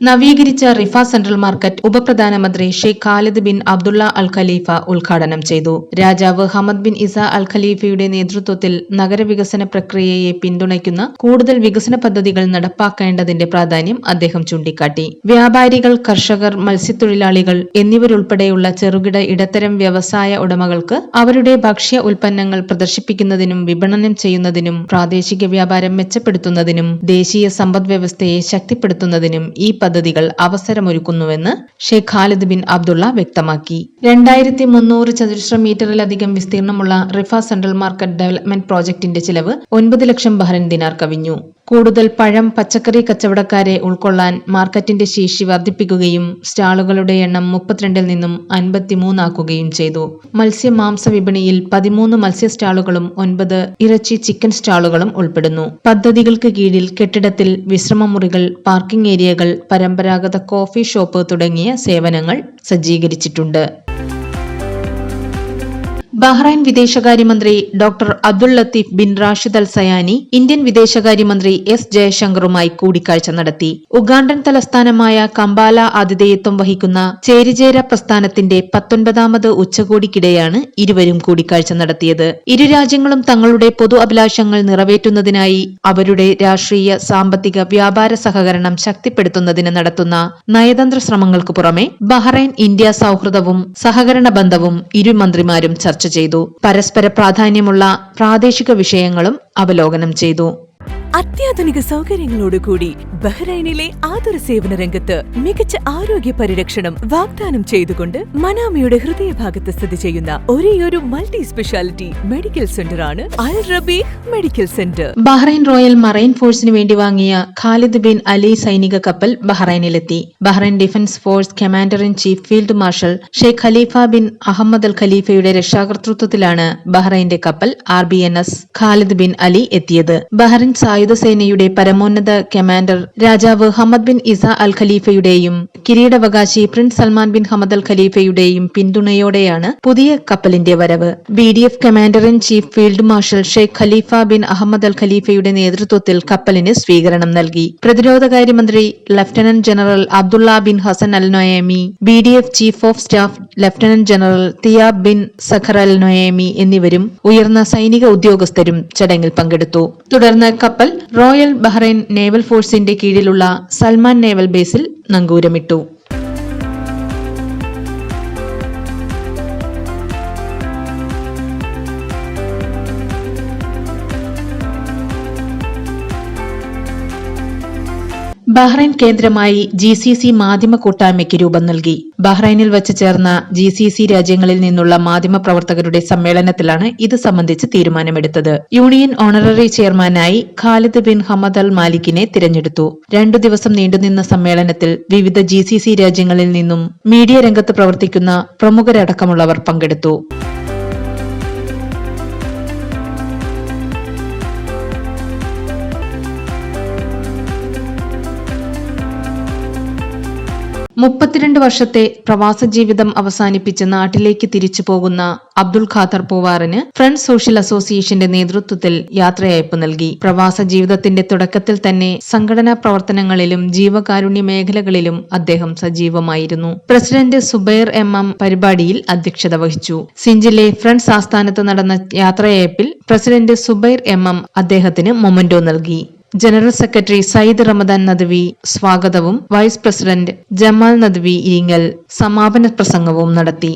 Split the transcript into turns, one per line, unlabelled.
നവീകരിച്ച Rifa central market ഉപപ്രധാനമന്ത്രി Sheikh Khalid bin Abdullah Al Khalifa ഉദ്ഘാടനം ചെയ്തു. രാജാവ് ഹമദ് ബിൻ ഇസ അൽ ഖലീഫയുടെ നേതൃത്വത്തിൽ നഗരവികസന പ്രക്രിയയെ പിന്തുണയ്ക്കുന്ന കൂടുതൽ വികസന പദ്ധതികൾ നടപ്പാക്കേണ്ടതിന്റെ പ്രാധാന്യം അദ്ദേഹം ചൂണ്ടിക്കാട്ടി. വ്യാപാരികൾ കർഷകർ മത്സ്യത്തൊഴിലാളികൾ എന്നിവരുൾപ്പെടെയുള്ള ചെറുകിട ഇടത്തരം വ്യവസായ ഉടമകൾക്ക് അവരുടെ ഭക്ഷ്യ ഉൽപ്പന്നങ്ങൾ പ്രദർശിപ്പിക്കുന്നതിനും വിപണനം ചെയ്യുന്നതിനും പ്രാദേശിക വ്യാപാരം മെച്ചപ്പെടുത്തുന്നതിനും ദേശീയ സമ്പദ്വ്യവസ്ഥയെ ശക്തിപ്പെടുത്തുന്നതിനും ഈ പദ്ധതികൾ അവസരമൊരുക്കുന്നുവെന്ന് ഷെയ്ഖ് ഖാലിദ് ബിൻ അബ്ദുള്ള വ്യക്തമാക്കി. രണ്ടായിരത്തി മുന്നൂറ് ചതുരശ്ര മീറ്ററിലധികം വിസ്തീർണമുള്ള റിഫ സെൻട്രൽ മാർക്കറ്റ് ഡെവലപ്മെന്റ് പ്രോജക്ടിന്റെ ചിലവ് ഒൻപത് ലക്ഷം ബഹ്റൻ ദിനാർ കവിഞ്ഞു. കൂടുതൽ പഴം പച്ചക്കറി കച്ചവടക്കാരെ ഉൾക്കൊള്ളാൻ മാർക്കറ്റിന്റെ ശേഷി വർദ്ധിപ്പിക്കുകയും സ്റ്റാളുകളുടെ എണ്ണം മുപ്പത്തിരണ്ടിൽ നിന്നും അൻപത്തിമൂന്നാക്കുകയും ചെയ്തു. മത്സ്യ മാംസ വിപണിയിൽ പതിമൂന്ന് മത്സ്യ സ്റ്റാളുകളും ഒൻപത് ഇറച്ചി ചിക്കൻ സ്റ്റാളുകളും ഉൾപ്പെടുന്നു. പദ്ധതികൾക്ക് കീഴിൽ കെട്ടിടത്തിൽ വിശ്രമമുറികൾ പാർക്കിംഗ് ഏരിയകൾ പരമ്പരാഗത കോഫി ഷോപ്പ് തുടങ്ങിയ സേവനങ്ങൾ സജ്ജീകരിച്ചിട്ടുണ്ട്. ബഹ്റൈൻ വിദേശകാര്യമന്ത്രി doctor Abdul Latif bin Rashid Al Zayani Indian വിദേശകാര്യമന്ത്രി എസ് ജയശങ്കറുമായി കൂടിക്കാഴ്ച നടത്തി. ഉഗാണ്ടൻ തലസ്ഥാനമായ കമ്പാല ആതിഥേയത്വം വഹിക്കുന്ന ചേരിചേര പ്രസ്ഥാനത്തിന്റെ പത്തൊൻപതാമത് ഉച്ചകോടിക്കിടെയാണ് ഇരുവരും കൂടിക്കാഴ്ച നടത്തിയത്. ഇരു രാജ്യങ്ങളും തങ്ങളുടെ പൊതു അഭിലാഷങ്ങൾ നിറവേറ്റുന്നതിനായി അവരുടെ രാഷ്ട്രീയ സാമ്പത്തിക വ്യാപാര സഹകരണം ശക്തിപ്പെടുത്തുന്നതിന് നടത്തുന്ന നയതന്ത്ര ശ്രമങ്ങൾക്ക് പുറമെ ബഹ്റൈൻ ഇന്ത്യ സൌഹൃദവും സഹകരണ ബന്ധവും ഇരു മന്ത്രിമാരും ചർച്ച ചെയ്തു. പരസ്പര പ്രാധാന്യമുള്ള പ്രാദേശിക വിഷയങ്ങളും അവലോകനം ചെയ്തു.
അത്യാധുനിക സൗകര്യങ്ങളോടുകൂടി ബഹ്റൈനിലെ ആതുര സേവന രംഗത്ത് മികച്ച ആരോഗ്യ പരിരക്ഷണം വാഗ്ദാനം ചെയ്തുകൊണ്ട് മനാമയുടെ ഹൃദയഭാഗത്ത് സ്ഥിതി ചെയ്യുന്ന ഒരേയൊരു multi speciality medical സെന്ററാണ് Al Rabeeh medical centre.
Bahrain royal marine ഫോഴ്സിന് വേണ്ടി വാങ്ങിയ ഖാലിദ് ബിൻ അലി സൈനിക കപ്പൽ ബഹ്റൈനിലെത്തി. Bahrain defence force commander in chief field marshal Sheikh Khalifa bin Ahmed Al ഖലീഫയുടെ രക്ഷാകർതൃത്വത്തിലാണ് ബഹ്റൈന്റെ കപ്പൽ R B N S Khalid bin Ali എത്തിയത്. Bahrain സായുധ സേനയുടെ പരമോന്നത കമാൻഡർ രാജാവ് ഹമ്മദ് ബിൻ ഇസ അൽ ഖലീഫയുടെയും കിരീടവകാശി prince Salman bin Hamad Al ഖലീഫയുടെയും പിന്തുണയോടെയാണ് പുതിയ കപ്പലിന്റെ വരവ്. B D F commander in chief field marshal Sheikh Khalifa bin Ahmed Al ഖലീഫയുടെ നേതൃത്വത്തിൽ കപ്പലിന് സ്വീകരണം നൽകി. പ്രതിരോധകാര്യമന്ത്രി lieutenant general Abdullah bin Hassan Al Noaimi B D F chief of staff lieutenant general Theyab bin Saqr Al Noaimi എന്നിവരും ഉയർന്ന സൈനിക ഉദ്യോഗസ്ഥരും ചടങ്ങിൽ പങ്കെടുത്തു. തുടർന്ന് കപ്പൽ റോയൽ ബഹ്റൈൻ നേവൽ ഫോഴ്സിന്റെ കീഴിലുള്ള സൽമാൻ നേവൽ ബേസിൽ നങ്കൂരമിട്ടു. ബഹ്റൈൻ കേന്ദ്രമായി ജി സി സി മാധ്യമ കൂട്ടായ്മയ്ക്ക് രൂപം നൽകി. ബഹ്റൈനിൽ വച്ച് ചേർന്ന ജി സി സി രാജ്യങ്ങളിൽ നിന്നുള്ള മാധ്യമ പ്രവർത്തകരുടെ സമ്മേളനത്തിലാണ് ഇത് സംബന്ധിച്ച് തീരുമാനമെടുത്തത്. യൂണിയൻ ഓണററി ചെയർമാനായി ഖാലിദ് ബിൻ ഹമദ് അൽ മാലിക്കിനെ തിരഞ്ഞെടുത്തു. രണ്ടു ദിവസം നീണ്ടുനിന്ന സമ്മേളനത്തിൽ വിവിധ ജി സി സി രാജ്യങ്ങളിൽ നിന്നും മീഡിയ രംഗത്ത് പ്രവർത്തിക്കുന്ന പ്രമുഖരടക്കമുള്ളവർ പങ്കെടുത്തു. മുപ്പത്തിരണ്ട് വർഷത്തെ പ്രവാസ ജീവിതം അവസാനിപ്പിച്ച് നാട്ടിലേക്ക് തിരിച്ചു പോകുന്ന അബ്ദുൾ ഖാദർ പൂവാറിന് ഫ്രണ്ട് സോഷ്യൽ അസോസിയേഷന്റെ നേതൃത്വത്തിൽ യാത്രയയപ്പ് നൽകി. പ്രവാസ ജീവിതത്തിന്റെ തുടക്കത്തിൽ തന്നെ സംഘടനാ പ്രവർത്തനങ്ങളിലും ജീവകാരുണ്യ മേഖലകളിലും അദ്ദേഹം സജീവമായിരുന്നു. പ്രസിഡന്റ് സുബൈർ എം എം പരിപാടിയിൽ അധ്യക്ഷത വഹിച്ചു. സിഞ്ചിലെ ഫ്രണ്ട്സ് ആസ്ഥാനത്ത് നടന്ന യാത്രയയപ്പിൽ പ്രസിഡന്റ് സുബൈർ എം എം അദ്ദേഹത്തിന് മൊമന്റോ നൽകി. ജനറൽ സെക്രട്ടറി സയ്യിദ് റമദാൻ നദ്വി സ്വാഗതവും വൈസ് പ്രസിഡന്റ് ജമാൽ നദ്വി ഇരിങ്ങൽ സമാപന പ്രസംഗവും നടത്തി.